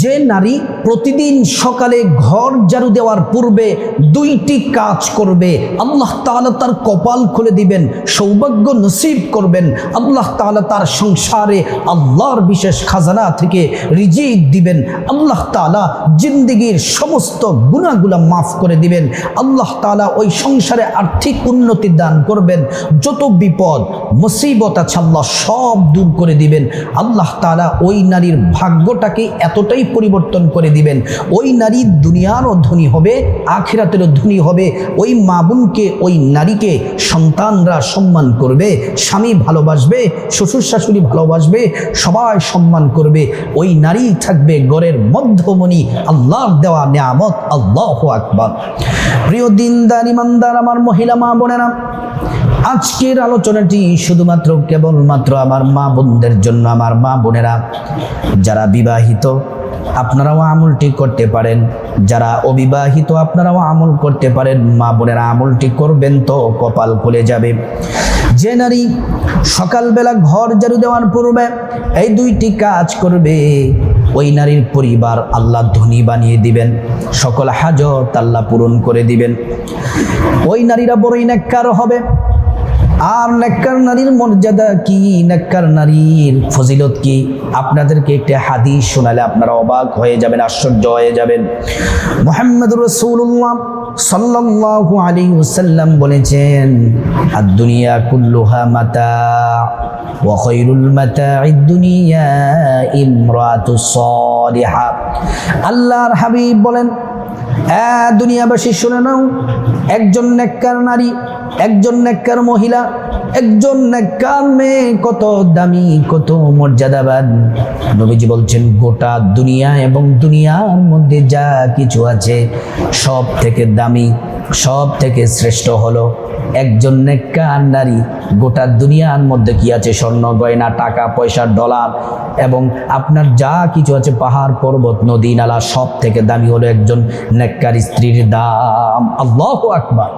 যে নারী প্রতিদিন সকালে ঘর ঝাড়ু দেওয়ার পূর্বে দুইটি কাজ করবে, আল্লাহ তাআলা তার কপাল খুলে দিবেন, সৌভাগ্য নসিব করবেন, আল্লাহ তাআলা তার সংসারে আল্লাহর বিশেষ খাজানা থেকে রিজিক দিবেন, আল্লাহ তাআলা জিন্দিগির সমস্ত গুণাগুলা মাফ করে দিবেন, আল্লাহ তাআলা ওই সংসারে আর্থিক উন্নতি দান করবেন, যত বিপদ, মুসিবত আছে আল্লাহ সব দূর করে দিবেন, আল্লাহ তাআলা ওই নারীর ভাগ্যটাকে এতটাই পরিবর্তন করে দিবেন। ওই নারী দুনিয়ারও ধনী হবে, আখিরাতেরও ধনী হবে। ওই মা বোনকে, ওই নারীকে সন্তানরা সম্মান করবে, স্বামী ভালোবাসবে, শ্বশুর শাশুড়ি ভালোবাসবে, সবাই সম্মান করবে। ওই নারী থাকবে গড়ের মধ্যমণি, আল্লাহর দেওয়া নিয়ামত, আল্লাহ আকবার। প্রিয় দিনদার, ইমানদার, আমার মহিলা, মা বোনেরা, আজকের আলোচনাটি শুধুমাত্র কেবলমাত্র আমার মা বোনদের জন্য, আমার মা বোনেরা, যারা বিবাহিত আপনারাও আমলটি করতে পারেন। যারা অবিবাহিত, আপনারাও আমল করতে পারেন। মা বোনেরা আমলটি করবেন তো, কপাল খুলে যাবে। যে নারী সকালবেলা ঘর জারু দেওয়ার পূর্বে এই দুইটি কাজ করবে, ওই নারীর পরিবার আল্লাহ ধনী বানিয়ে দিবেন। সকল হাজত আল্লাহ পূরণ করে দিবেন। ওই নারীরা বড়ই নেককার হবে। আর নেককার নারীর মর্যাদা কি? নেককার নারীর ফজিলত কি? আপনাদেরকে একটি হাদিস শোনালে আপনারা অবাক হয়ে যাবেন, আশ্চর্য হয়ে যাবেন। মোহাম্মদ রসুল্লাহ সাল্লাল্লাহু আলাইহি ওয়াসাল্লাম বলেছেন আর দুনিয়া কুল্লুহা মাতা, ওয়া দুনিয়া ইমরাতুস সালিহা। আল্লাহর হাবিব বলেন হ্যাঁ দুনিয়াবাসী শুনে নাও, একজন নেককার নারী একজন নেককার মহিলা, একজন নেককার মেয়ে, কত দামি, কত মর্যাদাবান। নবীজি বলছেন, গোটা দুনিয়া এবং দুনিয়ার মধ্যে যা কিছু আছে সব থেকে দামি। সব থেকে শ্রেষ্ঠ হলো একজন নেককার নারী। গোটা দুনিয়ার মধ্যে কি আছে স্বর্ণ, গয়না, টাকা, পয়সা, ডলার? এবং আপনার যা কিছু আছে পাহাড়, পর্বত, নদী, নালা সব থেকে দামি হলো একজন নেককার স্ত্রীর দাম। আল্লাহ আকবার।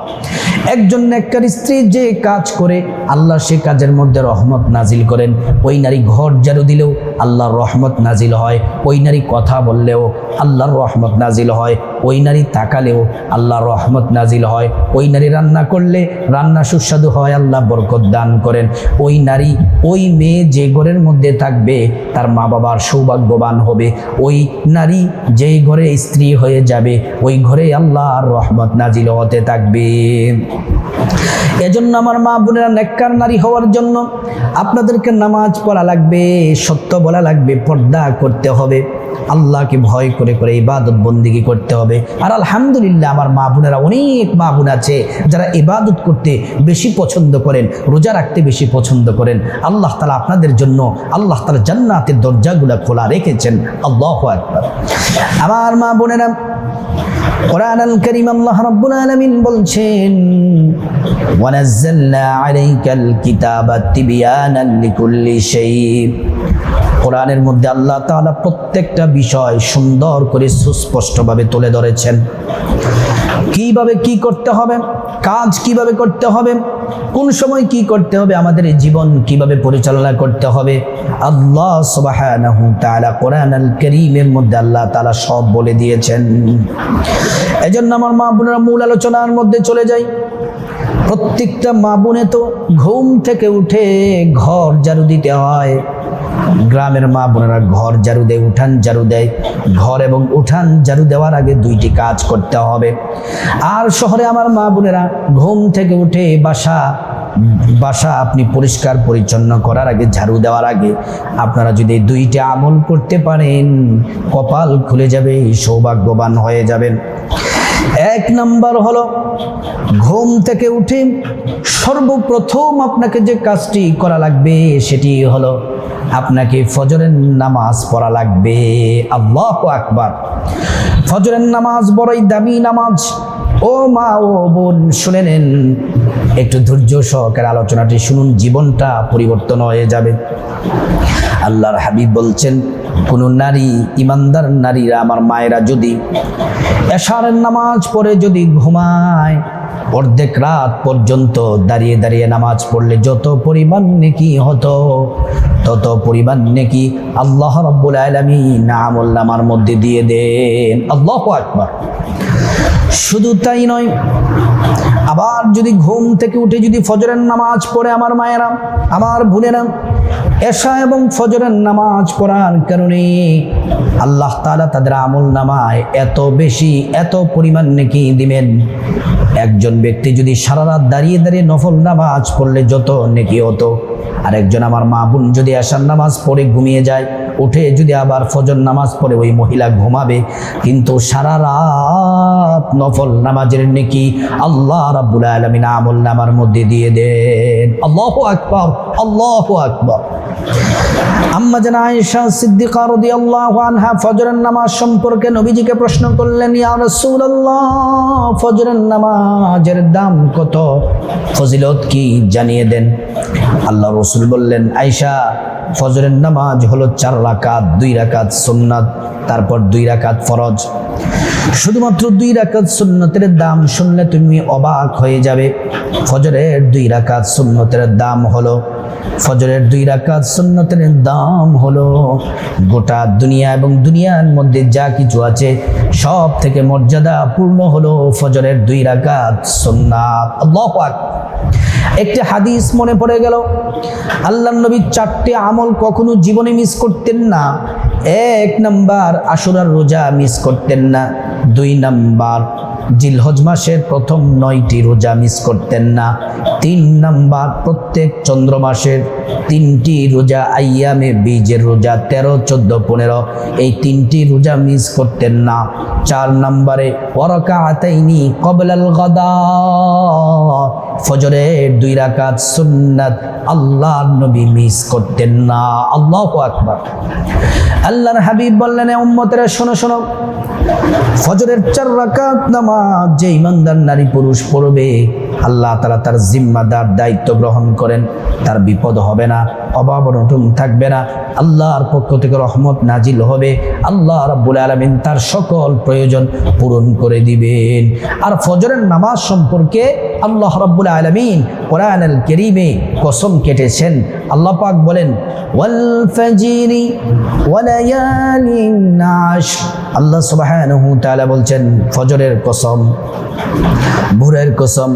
একজন নেককার স্ত্রী যে কাজ করে, আল্লাহ সে কাজের মধ্যে রহমত নাজিল করেন। ওই নারী ঘর ঝাড়ু দিলেও আল্লাহর রহমত নাজিল হয়। ওই নারী কথা বললেও আল্লাহর রহমত নাজিল হয়। ওই নারী তাকালেও আল্লাহর রহমত নাজিল হয়। ওই নারী রান্না করলে রান্না সুস্বাদু হয়, আল্লাহ বরকত দান করেন। ওই নারী ওই মেয়ে যে ঘরের মধ্যে থাকবে, তার মা বাবার সৌভাগ্যবান হবে। ওই নারী যেই ঘরে স্ত্রী হয়ে যাবে, ওই ঘরে আল্লাহর রহমত নাজিল হতে থাকবে। এজন্য আমার মা বোনেরা নেককার নারী হওয়ার জন্য আপনাদেরকে নামাজ পড়া লাগবে, সত্য বলা লাগবে, পর্দা করতে হবে। আল্লাহকে ভয় করে করে ইবাদত বন্দিগি করতে হবে। আর আলহামদুলিল্লাহ আমার মা বোনেরা অনেক মা বোন আছে যারা ইবাদত করতে বেশি পছন্দ করেন, রোজা রাখতে বেশি পছন্দ করেন। আল্লাহ তালা আপনাদের জন্য আল্লাহ তালা জান্নাতের দরজাগুলো খোলা রেখেছেন। আল্লাহ একবার আমার মা বোনেরা কোরআন আল করিম আল্লাহ রাব্বুল আলামিন বলছেন ওয়ানাজ্জালনা عليك الكتاب تبيانا لكل شيء। কোরআনের মধ্যে আল্লাহ তাআলা প্রত্যেকটা বিষয় সুন্দর করে সুস্পষ্টভাবে তুলে ধরেছেন। কীভাবে কি করতে হবে? কাজ কীভাবে করতে হবে? কোন সময় কি করতে হবে? আমাদের জীবন কীভাবে পরিচালনা করতে হবে? আল্লাহ তাআলা কোরআন আল করিমের মধ্যে আল্লাহ তাআলা সব বলে দিয়েছেন। এজন্য আমার মা বোনেরা মূল আলোচনার মধ্যে চলে যাই। প্রত্যেকটা মা বোনে তো ঘুম থেকে উঠে ঘর ঝাড়ু দিতে হয়। গ্রামের মা বোনেরা ঘর জারু দেয়, উঠান জারু দেয়। ঘর এবং উঠান জারু দেওয়ার আগে দুইটি কাজ করতে হবে। আর শহরে আমার মা বোনেরা ঘুম থেকে উঠে বাসা বাসা আপনি পরিষ্কার পরিচ্ছন্ন করার আগে, ঝাড়ু দেওয়ার আগে আপনারা যদি দুইটি আমল করতে পারেন, কপাল খুলে যাবে, সৌভাগ্যবান হয়ে যাবেন। এক নাম্বার হলো ঘুম থেকে উঠে সর্বপ্রথম আপনাকে যে কাজটি করা লাগবে সেটি হলো আপনাকে ফজরের নামাজ পড়া লাগবে। আল্লাহ আকবার। ফজরের নামাজ বড়ই দামি নামাজ। ও মা ও বোন, শুনে নেন। একটু ধৈর্য সহকারে আলোচনাটি শুনুন, জীবনটা পরিবর্তন হয়ে যাবে। আল্লাহর হাবিব বলছেন, কোনো নারী, ইমানদার নারীরা আমার মায়েরা যদি এশারের নামাজ পড়ে যদি ঘুমায়, অর্ধেক রাত পর্যন্ত দাঁড়িয়ে দাঁড়িয়ে নামাজ পড়লে যত পরিমাণ নেকি হতো, তত পরিমাণ নেকি আল্লাহ রব্বুল আলমী নামুল্লামার মধ্যে দিয়ে দেন। আল্লাহ আকবার। শুধু তাই নয়, আবার যদি ঘুম থেকে উঠে যদি ফজরের নামাজ পড়ে আমার মায়েরা, আমার বোনেরা এশা এবং ফজরের নামাজ পড়ার কারণে আল্লাহ তাআলা তাদের আমল নামায় এত বেশি, এত পরিমাণ নেকি দিবেন। একজন ব্যক্তি যদি সারা রাত দাঁড়িয়ে দাঁড়িয়ে নফল নামাজ পড়লে যত নেকি হতো। আর একজন আমার মা বোন যদি আসার নামাজ পড়ে ঘুমিয়ে যায়, উঠে যদি আবার ফজর নামাজ পড়ে ওই মহিলা ঘুমাবে। কিন্তু সারা রাত নফল নামাজের নেকি আল্লাহ রাব্বুল আলামিন আমল নামার মধ্যে দিয়ে দেন। আল্লাহু আকবার আল্লাহু আকবার। আম্মা ফজরের নামাজ সম্পর্কে প্রশ্ন করলেন ফজরের নামাজের দাম কত? ফজিলত জানিয়ে দেন। আল্লাহ বললেন, আয়েশা, ফজরের নামাজ হলো চার রাকাত, দুই রাকাত সুন্নাত, তারপর দুই রাকাত ফরজ। শুধুমাত্র দুই রাকাত সুন্নতের দাম শুনলে তুমি অবাক হয়ে যাবে। ফজরের দুই রাকাত সুন্নতের দাম হলো ফজরের দুই রাকাত সুন্নতের দাম হলো গোটা দুনিয়া এবং দুনিয়ার মধ্যে যা কিছু আছে সব থেকে মর্যাদা পূর্ণ হলো ফজরের দুই রাকাত সুন্নাত। আল্লাহু একটি হাদিস মনে পড়ে গেল আল্লাহ নবী চারটে আমল কখনো জীবনে মিস করতেন না, এক নাম্বার আশুরার রোজা মিস করতেন না, দুই নাম্বার জিলহজ মাসের প্রথম নয়টি রোজা মিস করতেন না। তিন নাম্বার, প্রত্যেক চন্দ্র মাসের তিনটি রোজা আইয়ামে বীজের রোজা, তেরো, চোদ্দ, পনেরো, এই তিনটি রোজা মিস করতেন না। চার নাম্বারে ওরকা আতাইনি কবলাল গদা। ফজরের দুই রাকাত সুন্নাত আল্লাহর নবী মিস করতেন না। আল্লাহ আকবার। আল্লাহর হাবিব বললেন উম্মতেরা, শোনো শোনো। ফজরের চার রাকাত নামাজ যে ইমানদার নারী পুরুষ পড়বে, আল্লাহ তারা তার জিম্মাদার দায়িত্ব গ্রহণ করেন, তার বিপদ হবে না, অভাব অনটন থাকবে না, আল্লাহর পক্ষ থেকে রহমত নাজিল হবে, আল্লাহ রাব্বুল আলামিন তার সকল প্রয়োজন পূরণ করে দিবেন। আর ফজরের নামাজ সম্পর্কে আল্লাহ রাব্বুল আলামিন কোরআনুল কেরিমে কসম কেটেছেন, আল্লাহ পাক বলেন, ওয়াল ফাজিরি ওয়ালায়ালিন আল্লাহ তাআলা বলছেন, ফজরের কসম, ভোরের কসম,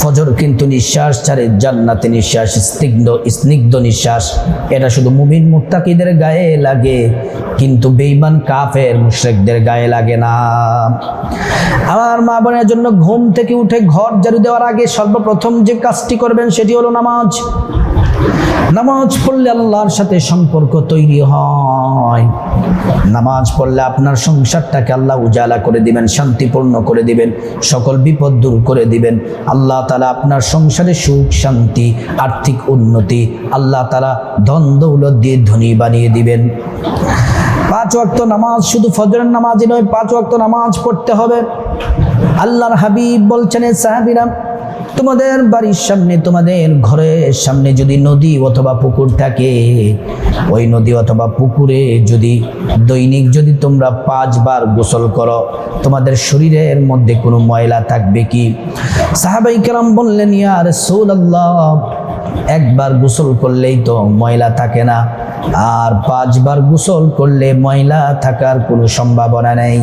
ফজর কিন্তু নিঃশ্বাস ছাড়ে, জান্নাতে নিঃশ্বাস, স্নিগ্ধ স্নিগ্ধ নিঃশ্বাস। এটা শুধু মুমিন মুত্তাকিদের গায়ে লাগে, কিন্তু বেঈমান কাফের মুশরিকদের গায়ে লাগে না। আমার মা বোনের জন্য ঘুম থেকে উঠে ঘর জারু দেওয়ার আগে সর্বপ্রথম যে কাজটি করবেন সেটি হলো নামাজ। নামাজ পড়লে আল্লাহর সাথে সম্পর্ক তৈরি হয়। নামাজ পড়লে আপনার সংসারটাকে আল্লাহ উজালা করে দিবেন, শান্তিপূর্ণ করে দিবেন, সকল বিপদ দূর করে দিবেন। আল্লাহ তালা আপনার সংসারে সুখ, শান্তি, আর্থিক উন্নতি, আল্লাহ তালা ধন দৌলত দিয়ে ধনী বানিয়ে দিবেন। পাঁচ ওয়াক্ত নামাজ শুধু ফজরের নামাজই নয়, পাঁচ ওয়াক্ত নামাজ পড়তে হবে। আল্লাহর হাবিব বলছেন, এ সাহাবিরা তোমাদের বাড়ির সামনে, তোমাদের ঘরের সামনে যদি নদী অথবা পুকুর থাকে, ওই নদী অথবা পুকুরে যদি দৈনিক যদি তোমরা পাঁচবার গোসল করো, তোমাদের শরীরের মধ্যে কোনো ময়লা থাকবে কি? সাহাবাই কেরাম বললেন ইয়ার আল্লাহ একবার গোসল করলেই তো ময়লা থাকে না। আর পাঁচবার গোসল করলে ময়লা থাকার কোনো সম্ভাবনা নেই।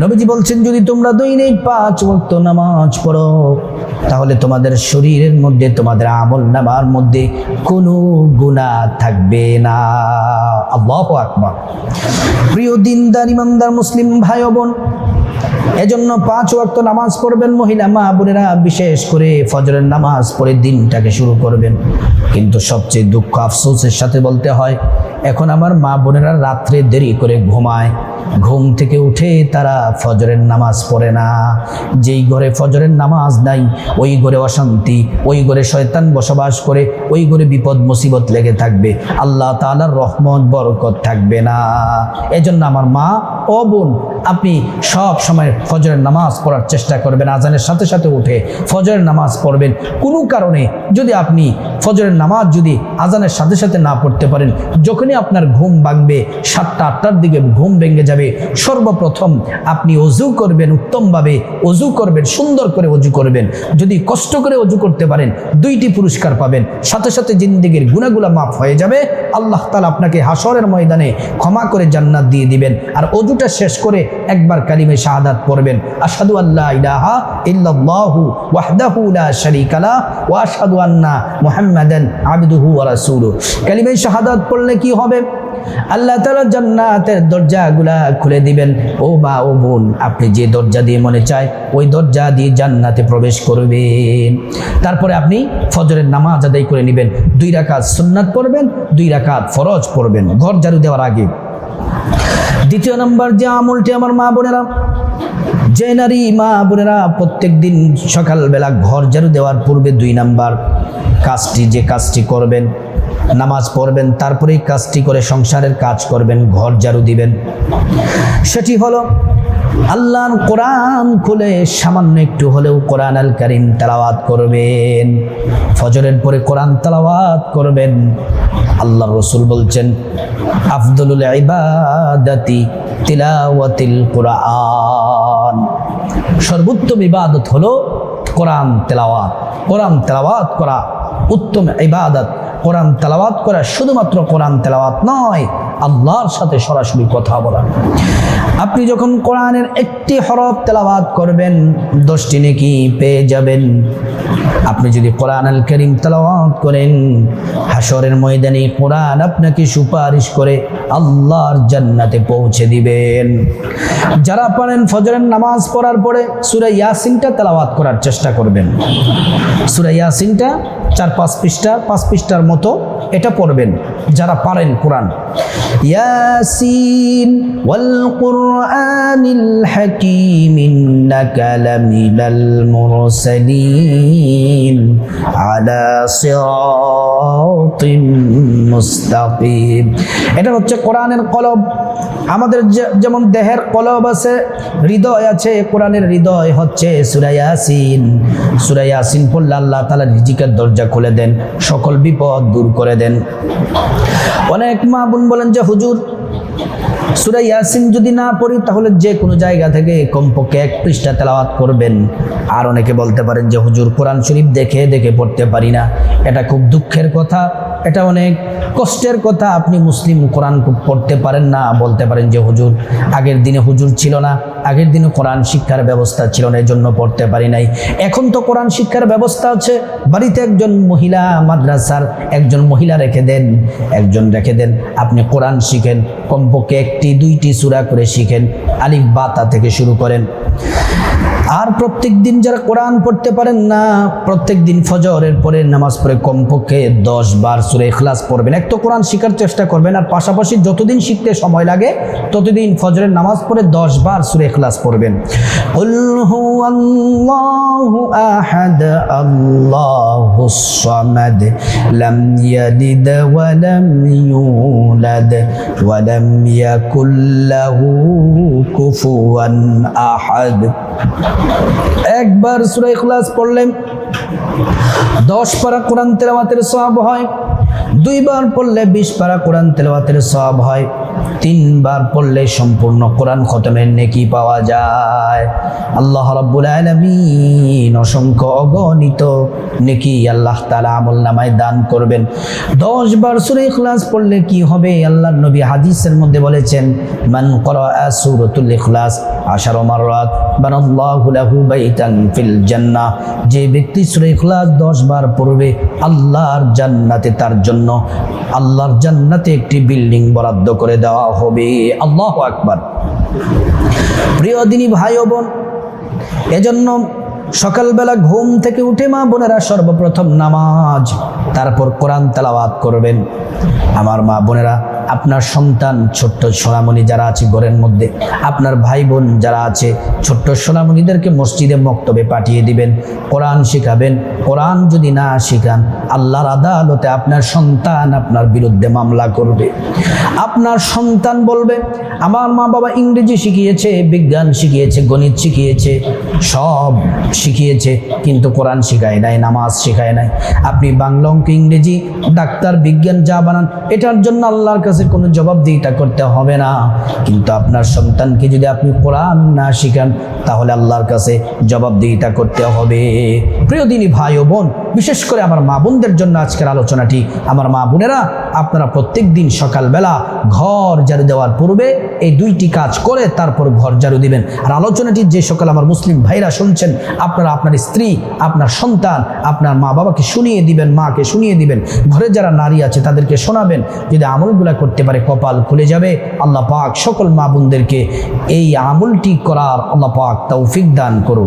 নবীজি বলছেন, যদি তোমরা দৈনিক পাঁচ ওয়াক্ত নামাজ পড়ো, তাহলে তোমাদের শরীরের মধ্যে, তোমাদের আমল নামার মধ্যে কোনো গুণা থাকবে না। আল্লাহ আকবার। প্রিয় দিনদার, ইমানদার, মুসলিম ভাই বোন এজন্য পাঁচ ওয়াক্ত নামাজ পড়বেন মহিলা, মা বোনেরা, বিশেষ করে ফজরের নামাজ পড়ে দিনটাকে শুরু করবেন। কিন্তু সবচেয়ে দুঃখ আফসোসের সাথে বলতে হয়, এখন আমার মা বোনেরা রাত্রে দেরি করে ঘুমায়। ঘুম থেকে উঠে তারা ফজরের নামাজ পড়ে না। যেই ঘরে ফজরের নামাজ নাই, ওই ঘরে অশান্তি, ওই ঘরে শয়তান বসবাস করে, ওই ঘরে বিপদ, মুসিবত লেগে থাকবে। আল্লাহ তাআলার রহমত, বরকত থাকবে না। এজন্য আমার মা ও বোন, আপনি সব সময় ফজরের নামাজ পড়ার চেষ্টা করবেন, আজানের সাথে সাথে উঠে ফজরের নামাজ পড়বেন। কোনো কারণে যদি আপনি ফজরের নামাজ যদি আজানের সাথে সাথে না পড়তে পারেন, যখনই আপনার ঘুম ভাঙবে, সাতটা, আটটার দিকে ঘুম ভেঙে যাবে। সর্বপ্রথম আপনি অজু করবেন, উত্তমভাবে অজু করবেন, সুন্দর করে অজু করবেন। যদি কষ্ট করে অজু করতে পারেন, দুইটি পুরস্কার পাবেন। সাথে সাথে জিন্দিগির গুণাগুলা মাফ হয়ে যাবে। আল্লাহ তালা আপনাকে হাসরের ময়দানে ক্ষমা করে জান্নাত দিয়ে দিবেন। আর অজুটা শেষ করে একবার কালিমে শাহাদাত পড়বেন। আসাদু আল্লাহ ইলাহা ইল্লাল্লাহু ওয়াহদাহু লা শারীকা লা ওয়া আশহাদু আন্না মুহাম্মাদান আবদুহু ওয়া রাসূলুহু। কালিমে শাহাদাত পড়লে কি হবে? আল্লাহ তাআলা জান্নাতের দরজাগুলা খুলে দিবেন। ও মা ও বোন, আপনি যে দরজা দিয়ে মনে চায়, ওই দরজা দিয়ে জান্নাতে প্রবেশ করবেন। তারপরে আপনি ফজরের নামাজ আদায় করে নেবেন। দুই রাকাত সুন্নাত পড়বেন, দুই রাকাত ফরজ পড়বেন। ঘর ঝাড়ু দেওয়ার আগে। দ্বিতীয় নম্বর যে আমলটি আমার মা বোনেরা যে নারী মা বোনেরা প্রত্যেক দিন সকালবেলা ঘর ঝাড়ু দেওয়ার পূর্বে দুই নাম্বার কাজটি, যে কাজটি করবেন নামাজ পড়বেন, তারপরেই কাজটি করে সংসারের কাজ করবেন, ঘর ঝাড়ু দিবেন। সেটি হলো আল্লাহর কোরআন খুলে সামান্য একটু হলেও কোরআন আল করিম তালাওয়াত করবেন। ফজরের পরে কোরআন তালাওয়াত করবেন। আল্লাহ রসুল বলছেন, আফদলুল ইবাদাতি তিলাওয়াতিল কোরআন। সর্বোত্তম ইবাদত হলো কোরআন তেলাওয়াত। কোরআন তেলাওয়াত করা উত্তম ইবাদত। কোরআন তেলাওয়াত করা শুধুমাত্র কোরআন তেলাওয়াত নয় আল্লাহর সাথে সরাসরি কথা বলা। আপনি যখন কোরআনের একটি হরফ তেলাওয়াত করবেন, দশটি নেকি পেয়ে যাবেন। আপনি যদি কোরআন আল করিম তেলাওয়াত করেন হাসরের ময়দানে কোরআন আপনাকে সুপারিশ করে আল্লাহর জান্নাতে পৌঁছে দিবেন। যারা পারেন ফজরের নামাজ পড়ার পরে সুরা ইয়াসিনটা তেলাওয়াত করার চেষ্টা করবেন। সুরা ইয়াসিনটা চার পাঁচ পৃষ্ঠা, পাঁচ পৃষ্ঠার মতো এটা পড়বেন, যারা পারেন কোরআন। ইয়াসিন ওয়াল কুরআনিল হাকীম ইন্নাকা লামিনাল মুরসালিন আলা সিরাতিন মুস্তাকিম এটা হচ্ছে কোরআনের কলব আমাদের যেমন দেহের কলব আছে, হৃদয় আছে, কোরআনের হৃদয় হচ্ছে সুরাইয়াসিন সুরাইয়াসিন সূরা ইয়াসিন পড়লে আল্লাহ তালা রিজিকের দরজা খুলে দেন, সকল বিপদ দূর করে দেন। অনেক মা বোন বলেন যে, হুজুর সুরা ইয়াসিন যদি না পড়ি, তাহলে যে কোনো জায়গা থেকে কমপক্ষে এক পৃষ্ঠা তেলাওয়াত করবেন। আর অনেকে বলতে পারেন যে, হুজুর, কোরআন শরীফ দেখে দেখে পড়তে পারি না। এটা খুব দুঃখের কথা, এটা অনেক কষ্টের কথা। আপনি মুসলিম, কোরআন পড়তে পারেন না। বলতে পারেন যে, হুজুর, আগের দিনে হুজুর ছিল না। আগের দিনে কোরআন শিক্ষার ব্যবস্থা ছিল না, এজন্য পড়তে পারি নাই। এখন তো কোরআন শিক্ষার ব্যবস্থা আছে। বাড়িতে একজন মহিলা, মাদ্রাসার একজন মহিলা রেখে দেন। একজন রেখে দেন, আপনি কোরআন শিখেন। কমপক্ষে একটি দুইটি সুরা করে শিখেন আলিফ বাতা থেকে শুরু করেন। আর প্রত্যেক দিন যারা কোরআন পড়তে পারেন না, প্রত্যেক দিন ফজরের পরে নামাজ পড়ে কমপক্ষে দশ বার সুরে এখলাস পড়বেন। এক তো কোরআন শেখার চেষ্টা করবেন, আর পাশাপাশি যতদিন শিখতে সময় লাগে, ততদিন ফজরের নামাজ পড়ে দশ বার সুরে এখলাস পড়বেন। আহাদ, আল্লাহুস সামাদ, লাম ইয়ালিদ লাম কুফুয়ান একবার সুরাই ইখলাস পড়লেন দশ পারা কোরআন তেলাওয়াতের সব হয়, দুইবার পড়লে বিশ পারা কোরআন তেলাওয়াতের সব হয়, তিনবার পড়লে সম্পূর্ণ কোরআন খতমের নেকি পাওয়া যায়। আল্লাহ রাব্বুল আলামিন অসংখ্য অগণিত নেকি আল্লাহ তাআলা আমল নামায় দান করবেন। দশ বার সূরা ইখলাস পড়লে কি হবে? আল্লাহর নবী হাদিসের মধ্যে বলেছেন, মান করা সূরাতুল ইখলাস আশারো মাররাত, বানাল্লাহু লাহু বাইতান ফিল জান্নাহ। যে ব্যক্তি সূরা ইখলাস 10 বার পড়বে, আল্লাহর জান্নাতে তার জন্য, আল্লাহর জান্নাতে একটি বিল্ডিং বরাদ্দ করে দেওয়া হবে। আল্লাহু আকবার। প্রিয় দিনী ভাই ও বোন, এজন্য সকালবেলা ঘুম থেকে উঠে মা বোনেরা সর্বপ্রথম নামাজ, তারপর কোরআন তেলাওয়াত করবেন। আমার মা বোনেরা আপনার সন্তান, ছোট্ট সোনামণি যারা আছে ঘরের মধ্যে, আপনার ভাই বোন যারা আছে, ছোট্ট সোনামণিদেরকে মসজিদে মক্তবে পাঠিয়ে দিবেন, কোরআন শেখাবেন। কোরআন যদি না শেখান, আল্লাহর আদালতে আপনার সন্তান আপনার বিরুদ্ধে মামলা করবে। আপনার সন্তান বলবে, আমার মা বাবা ইংরেজি শিখিয়েছে, বিজ্ঞান শিখিয়েছে, গণিত শিখিয়েছে, সব শিখিয়েছে, কিন্তু কোরআন শেখায় নাই, নামাজ শেখায় নাই। আপনি বাংলা অঙ্ক ইংরেজি, ডাক্তার, বিজ্ঞান যা বানান, এটার জন্য আল্লাহর কাছে কোনো জবাবদিহিতা করতে হবে না। কিন্তু আপনার সন্তানকে যদি আপনি কোরআন না শিখান, তাহলে আল্লাহর কাছে জবাব জবাবদিহিতা করতে হবে। প্রিয় দিনী ভাই ও বোন বিশেষ করে আমার মা বোনদের জন্য আজকের আলোচনাটি। আমার মা বোনেরা, আপনারা প্রত্যেক দিন সকালবেলা ঘর ঝাড়ু দেওয়ার পূর্বে এই দুইটি কাজ করে তারপর ঘর ঝাড়ু দিবেন। আর আলোচনাটি যে সকাল আমার মুসলিম ভাইরা শুনছেন, আপনারা আপনার স্ত্রী, আপনার সন্তান, আপনার মা বাবাকে শুনিয়ে দিবেন, মাকে শুনিয়ে দিবেন। ঘরে যারা নারী আছে তাদেরকে শোনাবেন, যদি আমলগুলা করতে পারে কপাল খুলে যাবে। আল্লাহ পাক সকল মা বোনদেরকে এই আমলটি করার আল্লাহ পাক তৌফিক দান করুন